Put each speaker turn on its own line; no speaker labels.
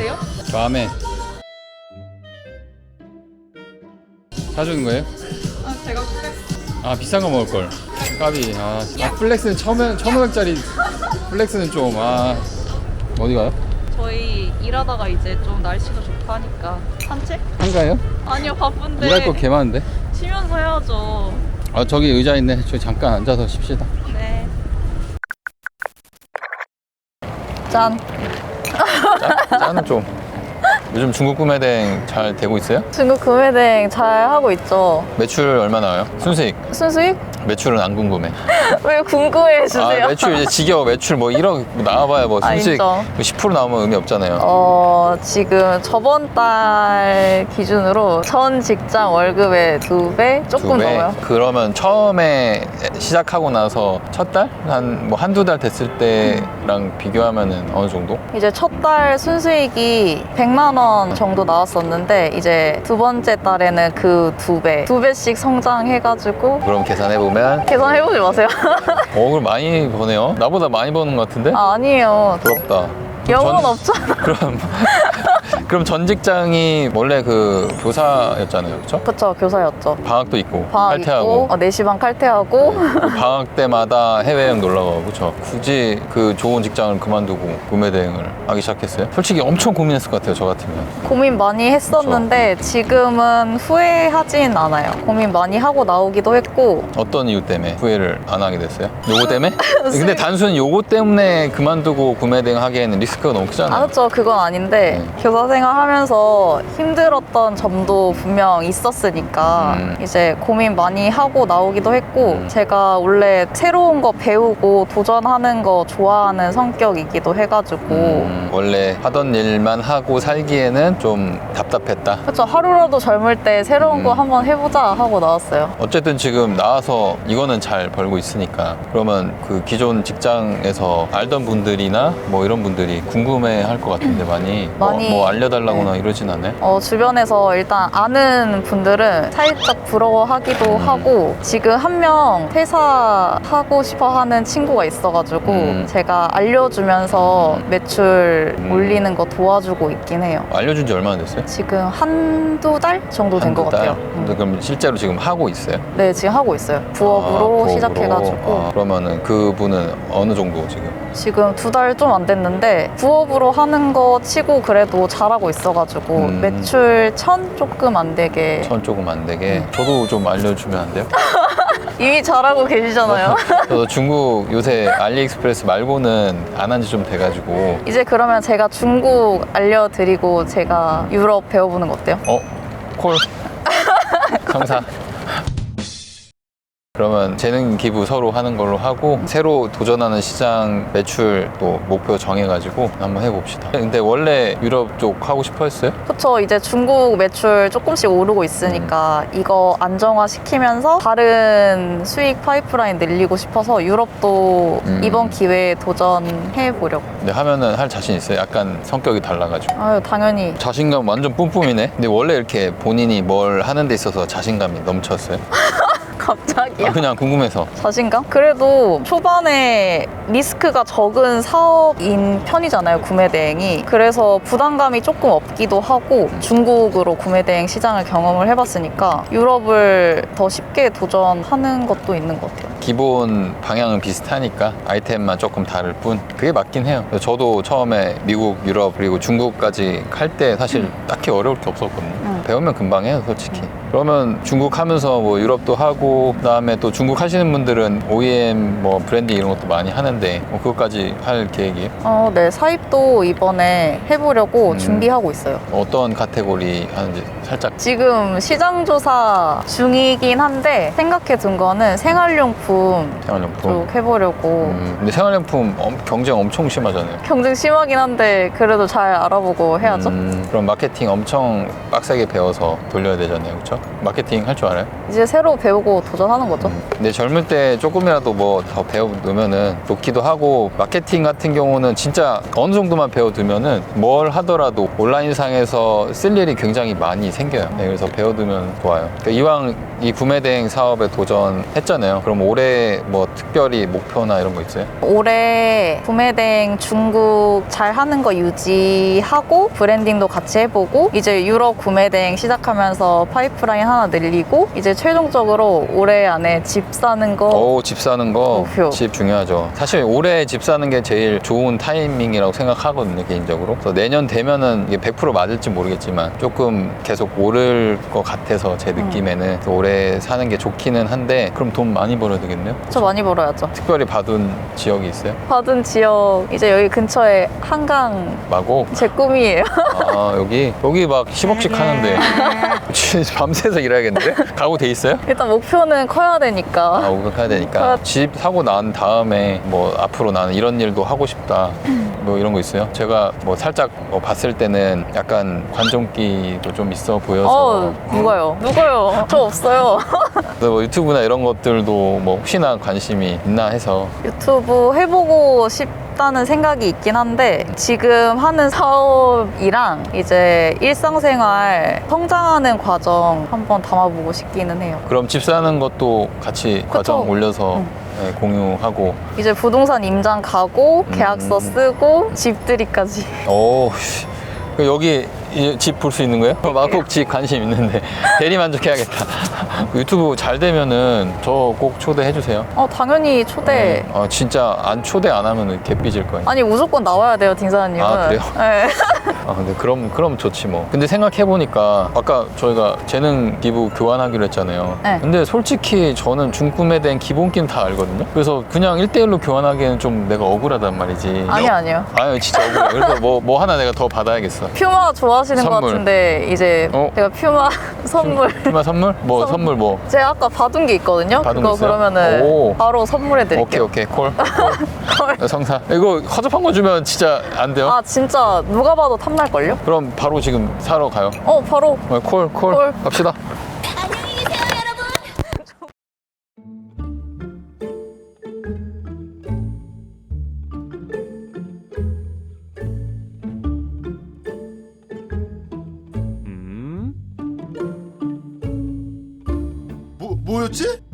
사주세요?
다음에 사주는 거예요?
아 제가 플렉스
아 비싼 거 먹을 걸. 까비. 아, 아 플렉스는 천원 천 원짜리 플렉스는 좀 아. 어디 가요?
저희 일하다가 이제 좀 날씨가 좋다 하니까 산책?
한가요?
아니요 바쁜데
일할 거 개 많은데.
쉬면서 해야죠
아 저기 의자 있네. 저기 잠깐 앉아서 쉽시다.
네 짠!
짜, 짜는 좀. 요즘 중국 구매대행 잘 되고 있어요?
중국 구매대행 잘 하고 있죠
매출 얼마 나와요? 순수익.
순수익?
매출은 안 궁금해.
왜 궁금해 해주세요
아, 매출 이제 지겨워. 매출 뭐 1억 나와봐야 뭐
아,
순수익
인정.
10% 나오면 의미 없잖아요.
어, 지금 저번 달 기준으로 전 직장 월급의 두 배 조금
두 배?
넘어요.
그러면 처음에 시작하고 나서 첫 달? 한 뭐 한두 달 됐을 때랑 비교하면은 어느 정도?
이제 첫 달 순수익이 100만 원 정도 나왔었는데 이제 두 번째 달에는 그 두 배, 두 배씩 성장해가지고
그럼 계산해보면
계산해보지 마세요.
어, 그럼 많이 버네요? 나보다 많이 버는 것 같은데?
아, 아니에요.
부럽다.
영혼
전-
없잖아.
그럼 그럼 전 직장이 원래 그 교사였잖아요, 그렇죠?
그쵸, 교사였죠.
방학도 있고
방학
칼퇴하고
있고, 어, 4시 반 칼퇴하고.
방학 때마다 해외여행 놀러 가고 그렇죠. 굳이 그 좋은 직장을 그만두고 구매 대행을 하기 시작했어요. 솔직히 엄청 고민했을 것 같아요, 저 같으면.
고민 많이 했었는데 지금은 후회하진 않아요. 고민 많이 하고 나오기도 했고
어떤 이유 때문에 후회를 안 하게 됐어요? 요거 때문에? 근데 단순히 요거 때문에 그만두고 구매 대행 하기에는 리스크가 너무
아,
크잖아요.
그렇죠. 그건 아닌데
네.
교사 생활하면서 힘들었던 점도 분명 있었으니까
음.
이제 고민 많이 하고 나오기도 했고
음.
제가 원래 새로운 거 배우고 도전하는 거 좋아하는 성격이기도 해가지고
음, 원래 하던 일만 하고 살기에는 좀 답답했다.
그렇죠. 하루라도 젊을 때 새로운
음.
거 한번 해보자 하고 나왔어요.
어쨌든 지금 나와서 이거는 잘 벌고 있으니까 그러면 그 기존 직장에서 알던 분들이나 뭐 이런 분들이 궁금해 할 것 같은데 많이 뭐,
많이,
뭐 알려 달라거나
네.
이러진 않아요?
어, 주변에서 일단 아는 분들은 살짝 부러워하기도
음.
하고 지금 한 명 퇴사하고 싶어 하는 친구가 있어가지고
음.
제가 알려주면서 매출
음.
올리는 거 도와주고 있긴 해요.
알려준 지 얼마나 됐어요?
지금 한두 달 정도 된 것
한두 달?
같아요. 음.
근데 그럼 실제로 지금 하고 있어요?
네, 지금 하고 있어요. 부업으로
아, 부업으로?
시작해가지고
아, 그러면은 그분은 어느 정도 지금?
지금 두 달 좀 안 됐는데 부업으로 하는 거 치고 그래도 잘하고 있어가지고
음.
매출 천 조금 안 되게
천 조금 안 되게
음.
저도 좀 알려주면 안 돼요?
이미 잘하고 계시잖아요.
저도 중국 요새 알리익스프레스 말고는 안 한 지 좀 돼가지고
이제 그러면 제가 중국 알려드리고 제가 유럽 배워보는 거 어때요?
어? 콜? 성사? 그러면 재능 기부 서로 하는 걸로 하고 새로 도전하는 시장 매출 또 목표 정해가지고 한번 해봅시다. 근데 원래 유럽 쪽 하고 싶어 했어요?
그쵸 이제 중국 매출 조금씩 오르고 있으니까 이거 안정화시키면서 다른 수익 파이프라인 늘리고 싶어서 유럽도
음.
이번 기회에 도전해 보려고
근데 하면은 할 자신 있어요? 약간 성격이 달라가지고.
아유 당연히
자신감 완전 뿜뿜이네. 근데 원래 이렇게 본인이 뭘 하는 데 있어서 자신감이 넘쳤어요?
갑자기요?
아, 그냥 궁금해서.
자신감? 그래도 초반에 리스크가 적은 사업인 편이잖아요, 구매 대행이. 그래서 부담감이 조금 없기도 하고 중국으로 구매 대행 시장을 경험을 해봤으니까 유럽을 더 쉽게 도전하는 것도 있는 것 같아요.
기본 방향은 비슷하니까 아이템만 조금 다를 뿐 그게 맞긴 해요 저도 처음에 미국, 유럽 그리고 중국까지 갈 때 사실 딱히 어려울 게 없었거든요
음.
배우면 금방 해요 솔직히 그러면 중국 하면서 뭐 유럽도 하고 그다음에 또 중국 하시는 분들은 OEM 뭐 브랜드 이런 것도 많이 하는데 뭐 그것까지 할 계획이에요?
어, 네, 사입도 이번에 해보려고
음.
준비하고 있어요.
어떤 카테고리 하는지 살짝
지금 시장 조사 중이긴 한데 생각해 둔 거는 생활용품
생활용품
쪽 해보려고
음, 근데 생활용품 엄- 경쟁 엄청 심하잖아요
경쟁 심하긴 한데 그래도 잘 알아보고 해야죠.
음, 그럼 마케팅 엄청 빡세게 배워서 돌려야 되잖아요, 그렇죠? 마케팅 할 줄 알아요?
이제 새로 배우고 도전하는 거죠.
음, 근데 젊을 때 조금이라도 뭐 더 배워두면은 좋기도 하고 마케팅 같은 경우는 진짜 어느 정도만 배워두면은 뭘 하더라도 온라인상에서 쓸 일이 굉장히 많이 생겨요. 네, 그래서 배워두면 좋아요. 그러니까 이왕 이 구매 대행 사업에 도전했잖아요. 그럼 올해 뭐 특별히 목표나 이런 거 있어요?
올해 구매 대행 중국 잘 하는 거 유지하고 브랜딩도 같이 해보고 이제 유럽 구매 대행 시작하면서 파이프 라인 하나 늘리고 이제 최종적으로 올해 안에 집 사는 거
오, 집 사는 거,
목표.
집 중요하죠. 사실 올해 집 사는 게 제일 좋은 타이밍이라고 생각하거든요, 개인적으로. 그래서 내년 되면은 이게 100% 맞을지 모르겠지만 조금 계속 오를 것 같아서 제 느낌에는 그래서 올해 사는 게 좋기는 한데 그럼 돈 많이 벌어야 되겠네요?
저 많이 벌어야죠.
특별히 받은 지역이 있어요?
받은 지역 이제 여기 근처에 한강
마곡?
제 꿈이에요.
아, 여기? 여기 막 10억씩 하는데. 밤새 서 일해야겠는데? 가구 돼 있어요?
일단 목표는 커야
아,
되니까.
오백해야 되니까
아.
집 사고 난 다음에 뭐 앞으로 나는 이런 일도 하고 싶다 뭐 이런 거 있어요? 제가 뭐 살짝 뭐 봤을 때는 약간 관종기도 좀 있어 보여서
어, 누가요? 누가요? 저 없어요.
그래서 뭐 유튜브나 이런 것들도 뭐 혹시나 관심이 있나 해서
유튜브 해보고 싶 다는 생각이 있긴 한데 지금 하는 사업이랑 이제 일상생활 성장하는 과정 한번 담아보고 싶기는 해요.
그럼 집 사는 것도 같이 과정 올려서
응.
네, 공유하고
이제 부동산 임장 가고 계약서
음.
쓰고 집들이까지.
오 씨. 그 여기 집 볼 수 있는 거예요? 마곡 집 관심 있는데 대리 만족해야겠다. 유튜브 잘 되면은 저 꼭 초대해 주세요.
어 당연히 초대.
아 진짜 안 초대 안 하면 개삐질 거예요.
아니 무조건 나와야 돼요 딩사님은.
아, 그래요?
네.
아 근데 그럼 그럼 좋지 뭐. 근데 생각해 보니까 아까 저희가 재능 기부 교환하기로 했잖아요.
네.
근데 솔직히 저는 중꿈에 대한 기본기는 다 알거든요. 그래서 그냥 1대1로 교환하기에는 좀 내가 억울하단 말이지.
아니 아니요.
아유 진짜 억울해. 그래서 뭐 뭐 하나 내가 더 받아야겠어.
퓨마 좋아 하시는 것
선물.
같은데 이제
어?
제가 퓨마 선물
피마 선물? 뭐
선-
선물 뭐?
제가 아까 받은 게 있거든요.
받은
그거
거 있어요?
그러면은
오.
바로 선물해
오케이
드릴게요.
오케이 콜. 콜. 성사. 이거 허접한 거 주면 진짜 안 돼요?
아 진짜 누가 봐도 탐날 걸요?
그럼 바로 지금 사러 가요.
어 바로
어, 콜, 콜,
콜.
갑시다.
뭐였지?